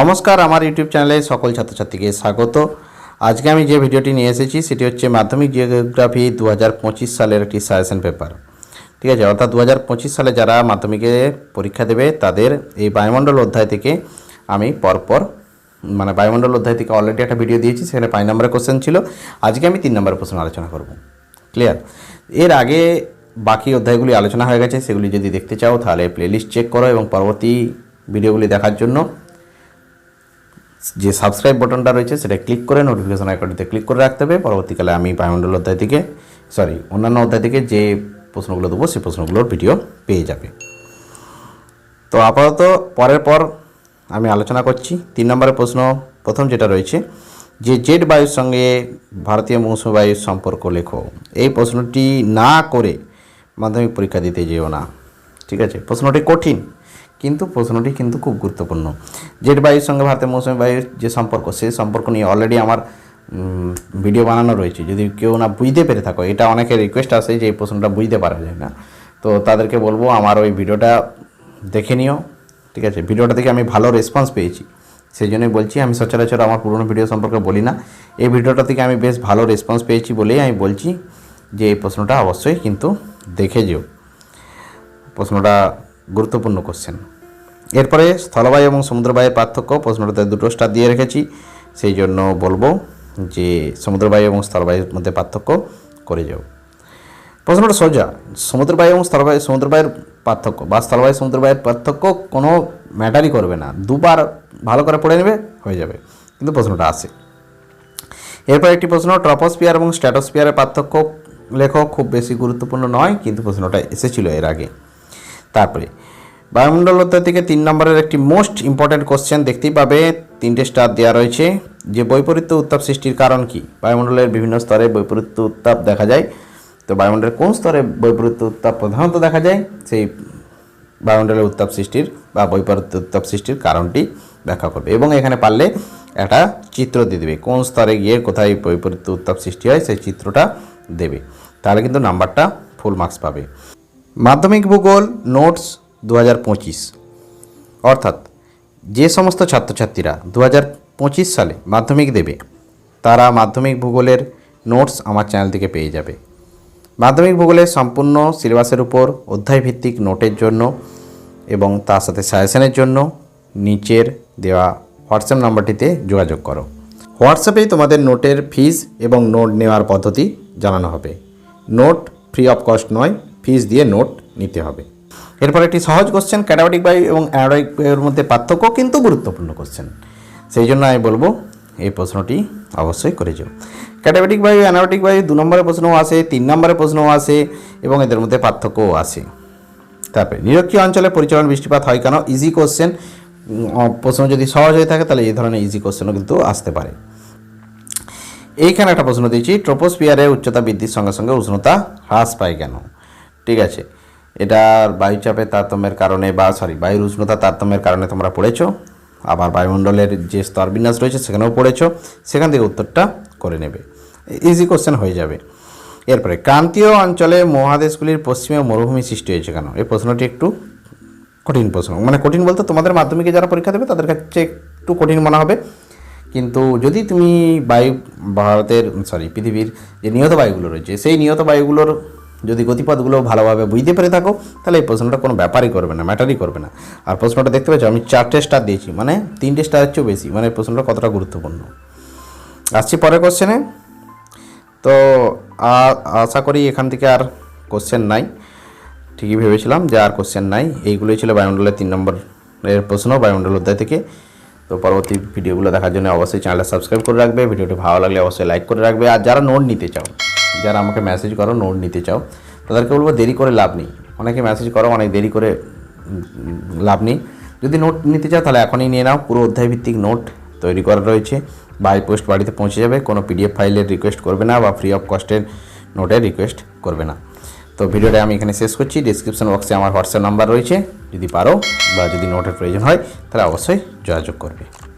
নমস্কার, আমার ইউটিউব চ্যানেলে সকল ছাত্রছাত্রীকে স্বাগত। আজকে আমি যে ভিডিওটি নিয়ে এসেছি, সেটি হচ্ছে মাধ্যমিক জিওগ্রাফি দু হাজার পঁচিশ সালের একটি সাজেশন পেপার ঠিক আছে, অর্থাৎ দু হাজার পঁচিশ সালে যারা মাধ্যমিকে পরীক্ষা দেবে, তাদের এই বায়ুমণ্ডল অধ্যায় থেকে আমি পরপর মানে বায়ুমণ্ডল অধ্যায় থেকে অলরেডি একটা ভিডিও দিয়েছি, সেখানে পাঁচ নম্বরের কোশ্চেন ছিল। আজকে আমি তিন নম্বরের প্রশ্ন আলোচনা করব। ক্লিয়ার এর আগে বাকি অধ্যায়গুলি আলোচনা হয়ে গেছে, সেগুলি যদি দেখতে চাও, তাহলে প্লেলিস্ট চেক করো এবং পরবর্তী ভিডিওগুলি দেখার জন্য যে সাবস্ক্রাইব বাটনটা রয়েছে, সেটা ক্লিক করে নোটিফিকেশন আইকনটিতে ক্লিক করে রাখতে হবে। পরবর্তীকালে আমি বায়ুমণ্ডল অধ্যায় থেকে সরি অন্যান্য অধ্যায় থেকে যে প্রশ্নগুলো দেবো, সেই প্রশ্নগুলোর ভিডিও পেয়ে যাবে। তো আপাতত পরের পর আমি আলোচনা করছি। তিন নম্বরের প্রশ্ন, প্রথম যেটা রয়েছে, যে জেট বায়ুর সঙ্গে ভারতীয় মৌসুমী বায়ুর সম্পর্ক লেখো। এই প্রশ্নটি না করে মাধ্যমিক পরীক্ষা দিতে যেও না। ঠিক আছে? প্রশ্নটি কঠিন। কিন্তু প্রশ্নটি কিন্তু খুব গুরুত্বপূর্ণ। জেট বায়ুর সঙ্গে ভারতের মৌসুমী বায়ুর যে সম্পর্ক, সেই সম্পর্ক নিয়ে অলরেডি আমার ভিডিও বানানো রয়েছে। যদি কেউ না বুঝতে পেরে থাকো, এটা অনেকের রিকোয়েস্ট আসে যে এই প্রশ্নটা বুঝতে পারা যায় না। তো তাদেরকে বলব, আমার ওই ভিডিওটা দেখে নিও, ঠিক আছে? ভিডিওটা থেকে আমি ভালো রেসপন্স পেয়েছি। সেই জন্যই বলছি, আমি সচরাচর আমার পুরনো ভিডিও সম্পর্কে বলি না। এই ভিডিওটা থেকে আমি বেশ ভালো রেসপন্স পেয়েছি বলেই আমি বলছি যে এই প্রশ্নটা অবশ্যই কিন্তু দেখে যেও। প্রশ্নটা গুরুত্বপূর্ণ কোশ্চেন এরপরে স্থলবায়ু এবং সমুদ্রবায়ুর পার্থক্য প্রশ্নটাতে দুটো স্টার দিয়ে রেখেছি, সেই জন্য বলব যে সমুদ্রবায়ু এবং স্থলবায়ুর মধ্যে পার্থক্য করে যাও। প্রশ্নটা সোজা, সমুদ্রবায়ু এবং স্থলবায়ু, সমুদ্রবায়ুর পার্থক্য বা স্থলবায়ু, সমুদ্রবায়ুর পার্থক্য কোনো ম্যাটারই করবে না, দুবার ভালো করে পড়ে নেবে, হয়ে যাবে। কিন্তু প্রশ্নটা আসে এরপর একটি প্রশ্ন ট্রপোস্পিয়ার এবং স্ট্র্যাটোস্পিয়ারের পার্থক্য লেখক খুব বেশি গুরুত্বপূর্ণ নয়, কিন্তু প্রশ্নটা এসেছিল এর আগে। তারপরে, বায়ুমণ্ডল অধ্যায় থেকে তিন নম্বরের একটি মোস্ট ইম্পর্ট্যান্ট কোশ্চেন দেখতেই পাবে। তিনটে স্টার দেওয়া রয়েছে। যে বৈপরীত্য উত্তাপ সৃষ্টির কারণ কি? বায়ুমণ্ডলের বিভিন্ন স্তরে বৈপরীত্য উত্তাপ দেখা যায়। তো বায়ুমণ্ডলের কোন স্তরে বৈপরীত্য উত্তাপ প্রধানত দেখা যায়? সেই বায়ুমণ্ডলের উত্তাপ সৃষ্টির বা বৈপরীত্য উত্তাপ সৃষ্টির কারণটি ব্যাখ্যা করবে। এবং এখানে পারলে একটা চিত্র দিয়ে দেবে। কোন স্তরে গিয়ে কোথায় বৈপরীত্য উত্তাপ সৃষ্টি হয়, সেই চিত্রটা দেবে। তাহলে কিন্তু নাম্বারটা ফুল মার্কস পাবে। মাধ্যমিক ভূগোল, নোটস দু হাজার পঁচিশ। অর্থাৎ যে সমস্ত ছাত্রছাত্রীরা দু হাজার পঁচিশ সালে মাধ্যমিক দেবে, তারা মাধ্যমিক ভূগোলের নোটস আমার চ্যানেল থেকে পেয়ে যাবে। মাধ্যমিক ভূগোলের সম্পূর্ণ সিলেবাসের উপর অধ্যায়ভিত্তিক নোটের জন্য এবং তার সাথে সাজেশনের জন্য নিচের দেওয়া হোয়াটসঅ্যাপ নাম্বারটিতে যোগাযোগ করো। হোয়াটসঅ্যাপেই তোমাদের নোটের ফিজ এবং নোট নেওয়ার পদ্ধতি জানানো হবে। নোট ফ্রি অফ কস্ট নয় ফিজ দিয়ে নোট নিতে হবে। এরপর একটি সহজ কোশ্চেন ক্যাটাবেটিক বায়ু এবং অ্যারোডিক বায়ুর মধ্যে পার্থক্য কিন্তু গুরুত্বপূর্ণ কোশ্চেন সেই জন্য আমি বলব, এই প্রশ্নটি অবশ্যই করে যাও। ক্যাটাবেটিক বায়ু অ্যানাবেটিক বায়ু দু নম্বরের প্রশ্নও আসে তিন নম্বরের প্রশ্নও আসে এবং এদের মধ্যে পার্থক্যও আসে তারপরে, নিরক্ষীয় অঞ্চলে পরিচালন বৃষ্টিপাত হয় কেন? ইজি কোশ্চেন প্রশ্ন যদি সহজ হয়ে থাকে, তাহলে এই ধরনের ইজি কোশ্চেনও কিন্তু আসতে পারে। এইখানে একটা প্রশ্ন দিয়েছি ট্রোপোস্পিয়ারে উচ্চতা বৃদ্ধির সঙ্গে সঙ্গে উষ্ণতা হ্রাস পায় কেন? ঠিক আছে। এটার বায়ুচাপের তারতম্যের কারণে বা সরি বায়ুর উষ্ণতা তারতম্যের কারণে তোমরা পড়েছো। আবার বায়ুমণ্ডলের যে স্তরবিন্যাস রয়েছে, সেখানেও পড়েছো। সেখান থেকে উত্তরটা করে নেবে। ইজি কোশ্চেন হয়ে যাবে। এরপরে, ক্রান্তীয় অঞ্চলে মহাদেশগুলির পশ্চিমে মরুভূমি সৃষ্টি হয়েছে কেন? এই প্রশ্নটি একটু কঠিন প্রশ্ন। মানে কঠিন বলতে তোমাদের মাধ্যমিকে যারা পরীক্ষা দেবে, তাদের কাছে একটু কঠিন মনে হবে। কিন্তু যদি তুমি বায়ু, ভারতের সরি পৃথিবীর যে নিহত বায়ুগুলো রয়েছে, সেই নিহত বায়ুগুলোর যদি গতিপথগুলো ভালোভাবে বুঝতে পেরে থাকো, তাহলে এই প্রশ্নটা কোনো ব্যাপারই করবে না, ম্যাটারই করবে না। আর প্রশ্নটা দেখতে পাচ্ছ আমি চারটে স্টার দিয়েছি মানে তিনটে স্টারের চেয়েও বেশি মানে প্রশ্নটা কতটা গুরুত্বপূর্ণ। আসছি পরের কোশ্চেনে তো আশা করি এখান থেকে আর কোশ্চেন নাই। ঠিকই ভেবেছিলাম যে আর কোশ্চেন নাই। এইগুলোই ছিল বায়ুমণ্ডলের তিন নম্বরের প্রশ্ন, বায়ুমণ্ডল অধ্যায় থেকে। তো পরবর্তী ভিডিওগুলো দেখার জন্য অবশ্যই চ্যানেলটা সাবস্ক্রাইব করে রাখবে। ভিডিওটি ভালো লাগলে অবশ্যই লাইক করে রাখবে। আর যারা নোট নিতে চাও যারা আমাকে মেসেজ করো নোট নিতে চাও, তাদেরকে বলব দেরি করে লাভ নেই। অনেকে মেসেজ করো, অনেক দেরি করে লাভ নেই। যদি নোট নিতে চাও, তাহলে এখনই নিয়ে নাও। পুরো অধ্যায়ভিত্তিক নোট তৈরি করা রয়েছে। বাই পোস্ট বাড়িতে পৌঁছে যাবে। কোনো পিডিএফ ফাইলের রিকোয়েস্ট করবে না বা ফ্রি অফ কস্টের নোটের রিকোয়েস্ট করবে না। তো ভিডিওটা আমি এখানে শেষ করছি। ডিসক্রিপশন বক্সে আমার হোয়াটসঅ্যাপ নাম্বার রয়েছে। যদি পারো বা যদি নোটের প্রয়োজন হয় তাহলে অবশ্যই যোগাযোগ করবে।